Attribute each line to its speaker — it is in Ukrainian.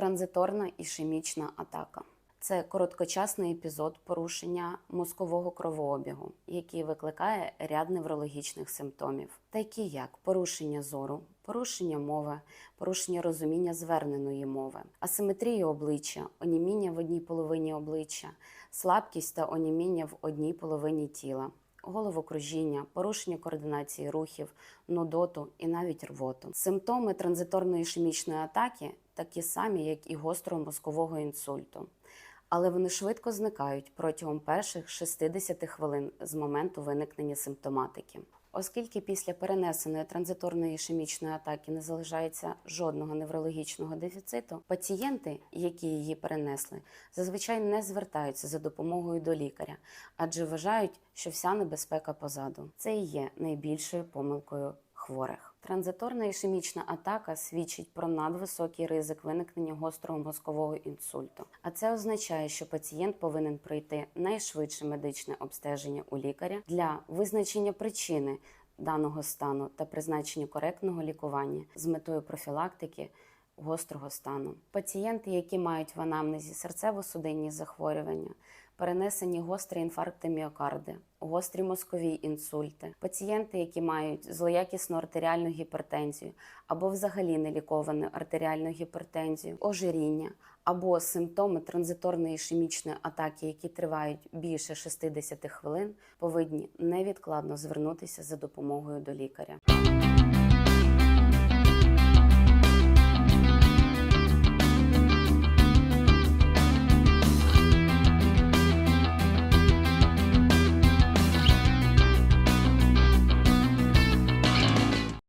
Speaker 1: Транзиторна ішемічна атака. Це короткочасний епізод порушення мозкового кровообігу, який викликає ряд неврологічних симптомів, такі як порушення зору, порушення мови, порушення розуміння зверненої мови, асиметрія обличчя, оніміння в одній половині обличчя, слабкість та оніміння в одній половині тіла. Головокружіння, порушення координації рухів, нудоту і навіть рвоту. Симптоми транзиторної ішемічної атаки такі самі, як і гострого мозкового інсульту, але вони швидко зникають протягом перших 60 хвилин з моменту виникнення симптоматики. Оскільки після перенесеної транзиторної ішемічної атаки не залишається жодного неврологічного дефіциту, пацієнти, які її перенесли, зазвичай не звертаються за допомогою до лікаря, адже вважають, що вся небезпека позаду. Це і є найбільшою помилкою хворих. Транзиторна ішемічна атака свідчить про надвисокий ризик виникнення гострого мозкового інсульту. А це означає, що пацієнт повинен пройти найшвидше медичне обстеження у лікаря для визначення причини даного стану та призначення коректного лікування з метою профілактики гострого стану. Пацієнти, які мають в анамнезі серцево-судинні захворювання, перенесені гострі інфаркти міокарди, гострі мозкові інсульти, пацієнти, які мають злоякісну артеріальну гіпертензію або взагалі неліковану артеріальну гіпертензію, ожиріння або симптоми транзиторної ішемічної атаки, які тривають більше 60 хвилин, повинні невідкладно звернутися за допомогою до лікаря.